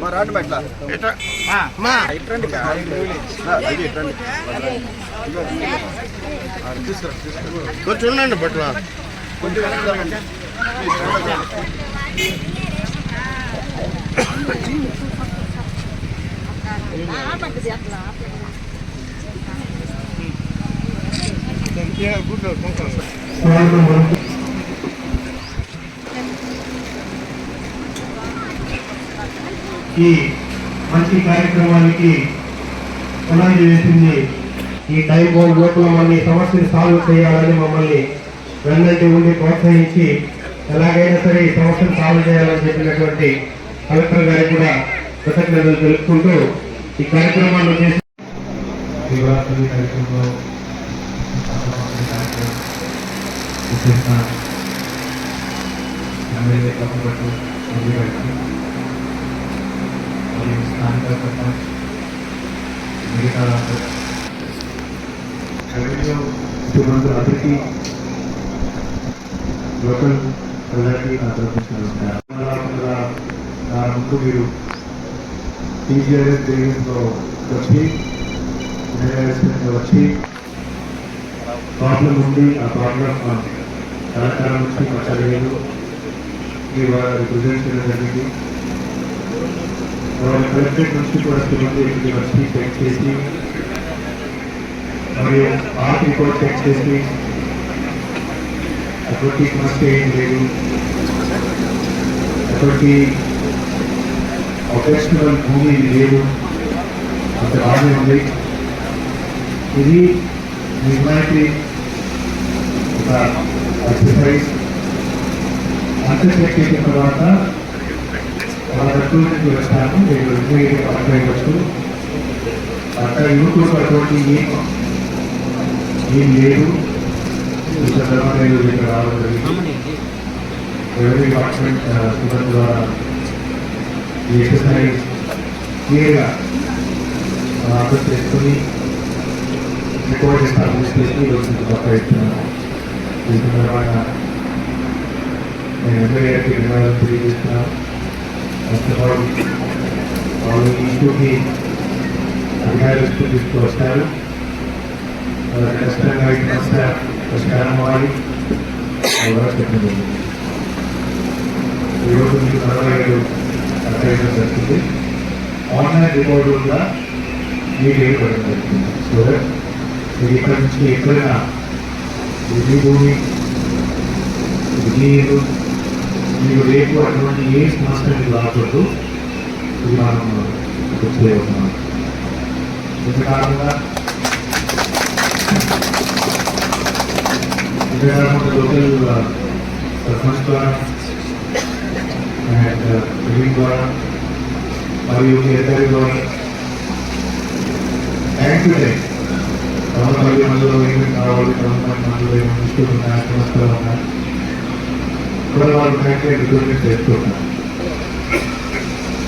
మా రాండి మెట్ల ఎట్లా? మా. ఇట్రండి ఇది ఇట్రండి. తీసుకురా తీసుకురా కొంచెం ఉండండి బట్ల కొంచెం జరగండి ఈ మంచి కార్యక్రమానికి పునాది వేసింది. ఈ టైం బౌండ్ లోపల మళ్ళీ సమస్యను సాల్వ్ చేయాలని మమ్మల్ని వెన్నంటి ఉండి ప్రోత్సహించి ఎలాగైనా సరే ఈ సమస్యను సాల్వ్ చేయాలని చెప్పినటువంటి కలెక్టర్ గారికి కూడా కృతజ్ఞతలు తెలుపుకుంటూ ఈ కార్యక్రమాన్ని చేసి శివరాత్రి కార్యక్రమంలో విశేష ఎమ్మెల్యే కప్పబట్టు మంత్రి గారికి మరియు స్థానిక సర్పంచ్ మిగతా రెవెన్యూ ఇటువంటి లోకల్ ప్రజలకి నా తరఫు నా ముందు మీరు టీజీఆర్ఎస్ దేవిలో వచ్చి నేరేస్మెంట్లో వచ్చి ప్రాబ్లం ఉంది ఆ ప్రాబ్లం కళాకారం నుంచి మాట్లాడలేదు మీ వారు రిప్రజెంట్ చేయడం జరిగింది వాళ్ళ కలెక్టరేట్ నుంచి కూడా సిబ్బంది ఇక్కడికి వచ్చి చెక్ చేసి మరియు ఆర్ట్ రిపోర్ట్ చెక్ చేసి అటువంటి సమస్య ఏం లేదు అటువంటి ఆపరేషనల్ భూమి లేదు అంత బాగానే ఉంది ఇది నిర్ణయానికి ఒక ఎక్సర్సైజ్ అంత తర్వాత వాళ్ళ వస్తాను నేను ఇమ్మీడియట్ మాట్లాడవచ్చు అక్కడ యూట్యూబ్ అటువంటి ఏం లేదు ఈ సందర్భంగా నేను ఇక్కడ రావడం జరిగింది రెవెన్యూ డిపార్ట్మెంట్ సిబ్బంది ద్వారా ఈ ఎక్సర్సైజ్ క్లియర్గా అర్థం చేసుకుని రికార్డ్ చేస్తాను చేసి ఈరోజు మాట్లాడుతున్నాను ఈ సందర్భంగా నేను ఎమ్మెల్యేకి ధన్యవాదాలు తెలియజేస్తున్నాను ఫస్ట్ ఆఫ్ ఆల్ వాళ్ళు ఈ అధికారులు తీసుకువస్తారు ఖచ్చితంగా సమస్య పరిష్కారం అవ్వాలి అవగాహన ఈరోజు మీకు అరవై ఐదు అర్థం జరుగుతుంది ఆన్లైన్ రిపోర్ట్ కూడా మీకు ఇవ్వడం జరుగుతుంది సో దట్ మీరు ఇక్కడ నుంచి ఎక్కడైనా ఇది భూమి ఇది నీరు మీకు రేపు అటువంటి ఏ సమస్య మీకు రాకూడదు ఇది మనం చేయబోతున్నాం ఇంత కాకుండా ఇంత కాకుండా లోకల్ సర్పంచ్ ద్వారా అండ్ బిల్డింగ్ ద్వారా మరియు కేంద్ర ద్వారా టైం టు టైం గవర్నమెంట్ మందులో ఏమి కావాలి గవర్నమెంట్ మందులో ఏమి ఉన్నాయి ఉన్నాయి కూడా రిక్రూట్మెంట్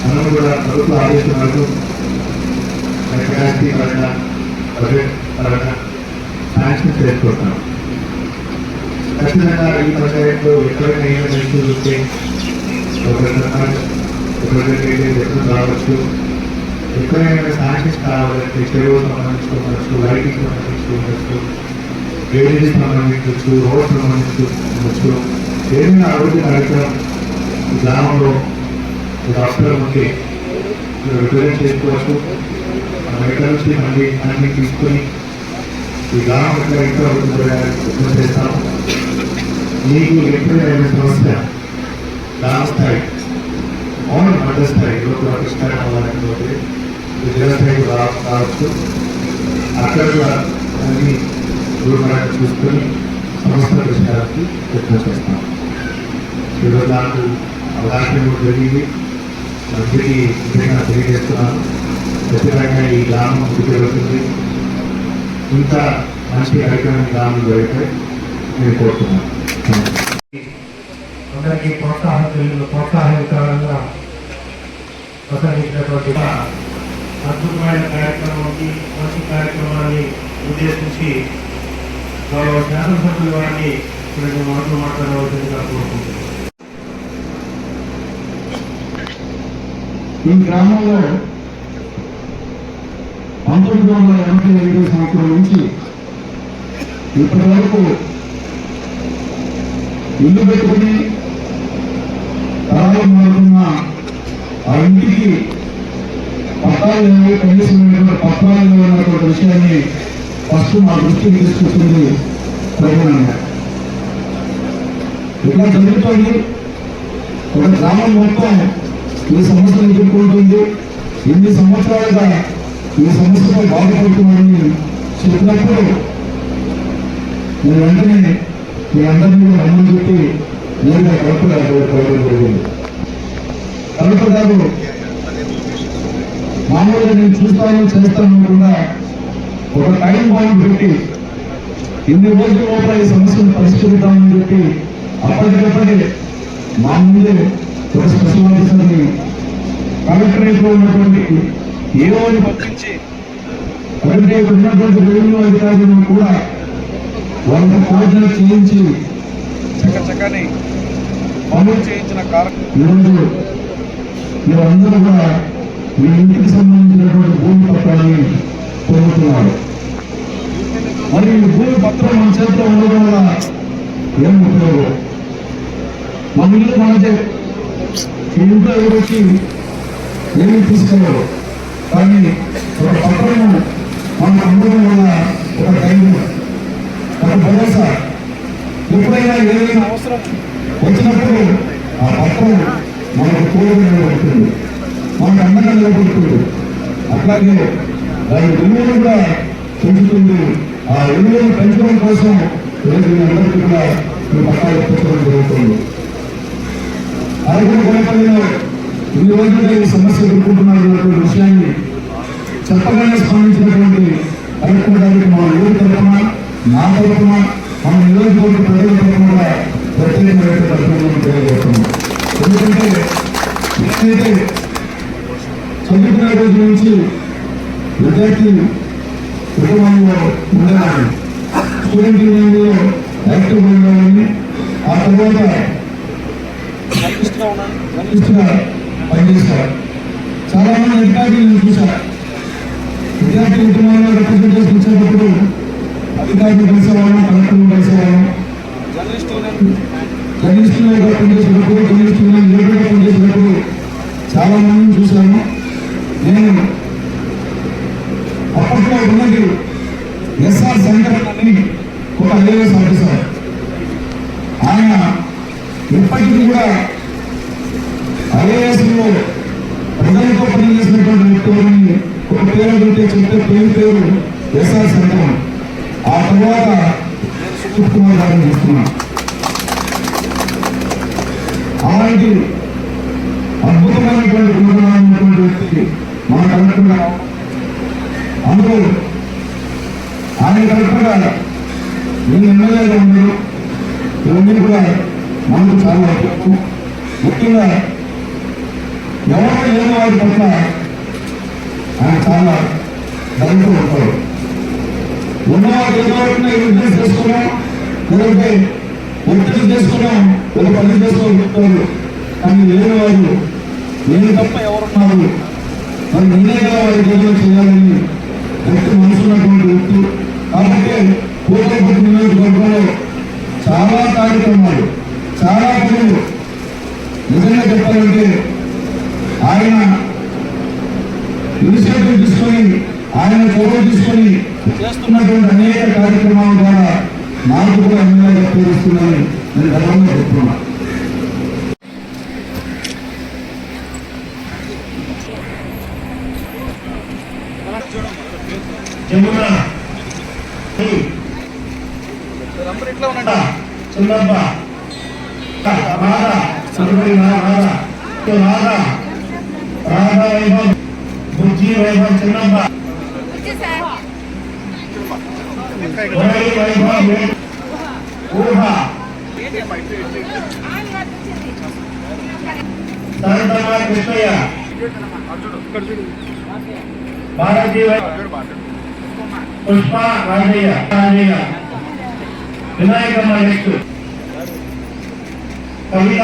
మనం కూడా ప్రభుత్వ పరంగా బడ్జెట్ పరంగా శాంక్షన్ ఖచ్చితంగా ఈ పంచాయతీలో ఎక్కడైనా ఏమైనా ఉంటే ఒక సర్పంచ్ రావచ్చు ఎక్కడైనా శాంక్షన్స్ కావాలంటే చెరువు సంబంధించుకోవచ్చు లైటింగ్ సంబంధించుకోవచ్చు డ్రైనేజ్ సంబంధించవచ్చు రోడ్ సంబంధించుకోవచ్చు ఏదైనా అభివృద్ధి కార్యక్రమం గ్రామంలో ఒక ఉంటే రిప్రజెంట్ చేసుకోవచ్చు. బయట నుంచి మళ్ళీ అన్ని తీసుకొని ఈ గ్రామం ఎక్కడ ఎక్కడ అవుతుందో చేస్తాం మీకు ఎప్పుడైనా సమస్య గ్రామ స్థాయి అవును మధ్య స్థాయిలో లోపల పరిష్కారం అవ్వాలనుకుంటే జిల్లా స్థాయికి రా అక్కడ కూడా అన్ని దూరం చూసుకొని సమస్య పరిష్కారానికి ప్రయత్నం చేస్తాం. ఈరోజు నాకు అవకాశం జరిగింది. అందరికీ నిజంగా తెలియజేస్తున్నాను. ఖచ్చితంగా ఈ గ్రామం ముందుకు వెళ్తుంది. ఇంకా మంచి కార్యక్రమం గ్రామం జరిగితే నేను కోరుతున్నాను. అందరికీ ప్రోత్సాహం ప్రోత్సాహకరంగా ప్రసంగించినటువంటి అద్భుతమైన కార్యక్రమానికి మంచి కార్యక్రమాన్ని ఉద్దేశించి గౌరవ శాసనసభ్యుల వారిని రెండు మాటలు మాట్లాడవలసిందిగా కోరుకుంటున్నాను. ఈ గ్రామంలో పంతొమ్మిది వందల ఎనభై ఐదు సంవత్సరం నుంచి ఇప్పటి వరకు ఇల్లు పెట్టుకుని కాలం ఆ ఇంటికి పట్టాలు లేవు కనీసం పత్రాలు లేవు విషయాన్ని ఫస్ట్ మా దృష్టికి తీసుకొస్తుంది ప్రభుత్వం ఇట్లా జరుగుతుంది. ఒక గ్రామం మొత్తం ఈ సమస్యను ఎదుర్కొంటుంది. ఎన్ని సంవత్సరాలుగా ఈ సమస్యపై బాధపడుతున్నారని చెప్పినప్పుడు నేను వెంటనే మీ అందరినీ కూడా చెప్పి నేను కలెక్టర్ గారు జరిగింది. కలెక్టర్ గారు మామూలుగా నేను చూస్తాను చేస్తాను కూడా ఒక టైం పాయింట్ పెట్టి ఇన్ని రోజుల లోపల ఈ సమస్యను పరిష్కరిద్దామని చెప్పి అప్పటికప్పటికే మా ముందే ఒక స్పెషల్ ఆఫీసర్ని కలెక్టరేట్లో ఉన్నటువంటి ఏఓని పంపించి అంటే ఇక్కడ ఉన్నటువంటి రెవెన్యూ అధికారులను కూడా వాళ్ళతో కోఆర్డినేట్ చేయించి చక్కచక్కని పనులు చేయించిన కారణం ఈరోజు మీరందరూ కూడా మీ ఇంటికి సంబంధించినటువంటి భూమి పత్రాన్ని పొందుతున్నాడు మరి ఈ భూమి పత్రం మన చేతిలో ఉండడం వల్ల ఏం ఉపయోగం? మన ఇల్లు మనదే ఈ ఇంట్లో ఎవరికి ఏమి తీసుకెళ్ళరు కానీ ఒక పత్రము మనం అందడం వల్ల ఒక ధైర్యం ఒక భరోసా ఎప్పుడైనా ఏదైనా అవసరం వచ్చినప్పుడు ఆ పత్రం మనకు తోడు ఉంటుంది. మనకు అందంగా నిలబడుతుంది అట్లాగే దాని విలువను కూడా పెంచుతుంది ఆ విలువలు పెంచడం కోసం ఈరోజు మీ అందరికీ కూడా ఈ పట్టాలు పెట్టడం జరుగుతుంది. ఆరోగ్య ఈ సమస్య ఎదుర్కొంటున్నారు అన్నటువంటి విషయాన్ని చెప్పగానే స్పందించినటువంటి కలెక్టర్ గారికి మా ఊరి తరఫున నా తరఫున మన నియోజకవర్గ ప్రజల తరఫున కూడా ప్రత్యేకమైన అభినందనలు తెలియజేస్తున్నాం. ఎందుకంటే నేనైతే చదువుకునే రోజు నుంచి విద్యార్థి కుటుంబంలో ఉండేవాడిని స్టూడెంట్ యూనియన్లో యాక్టివ్ ఉండేవాడిని ఆ తర్వాత కనిపిస్తూనే ఉన్నాను. జర్నలిస్టుగా పనిచేశారు చాలా మంది అధికారులు నేను చూశాను విద్యార్థి కుటుంబంలో రిప్రజెంటేషన్ ఇచ్చేటప్పుడు అధికారులు కలిసేవాళ్ళం ఇప్పటికీ కూడా ఐఏఎస్లో ప్రజలతో పనిచేసినటువంటి వ్యక్తులని ఒక పేరు అడిగితే చెప్తే పేరు పేరు ఎస్ఆర్ సంతం. ఆ తర్వాత నేను కుమార్ గారిని తీసుకున్నాను అలాంటి అద్భుతమైనటువంటి గుణమైనటువంటి వ్యక్తికి మన కలెక్టర్ అందులో ఆయన కలెక్టర్ నేను ఎమ్మెల్యేగా ఉన్నారు ఇవన్నీ కూడా మనకు చాలా. ముఖ్యంగా ఎవరో లేని వాడి పట్ల ఆయన చాలా ధైర్యంతో ఉంటారు ఉన్నవాడు ఏదో ఒకటి బిజినెస్ చేసుకున్నాం. లేదంటే ఒత్తిడి చేసుకున్నాం. ఒక పని చేసుకోవాలి చెప్తారు కానీ లేని వారు నేను తప్ప ఎవరున్నారు? మరి నేనే కదా వారి ఏదో చేయాలని వ్యక్తి మనసున్నటువంటి వ్యక్తి. కాబట్టి పూర్వపతి నియోజకవర్గంలో చాలా కార్యక్రమాలు. చాలా పనులు నిజంగా చెప్పాలంటే ఆయన ఇనిషియేటివ్ తీసుకొని ఆయన చొరవ తీసుకొని చేస్తున్నటువంటి అనేక కార్యక్రమాల ద్వారా నాకు కూడా ఎమ్మెల్యేగా పేరుస్తుందని నేను గర్వంగా చెప్తున్నాను. రాధా రాధా వైభవ్ బుద్ధి వైభవ్ చిన్నప్ప వరై వైభవ్ ఊహ శాంతమ్మ కృష్ణయ్య భారతీ వైభవ్ పుష్ప రాజయ్య రాజయ్య వినాయకమ్మ నెక్స్ట్ కవిత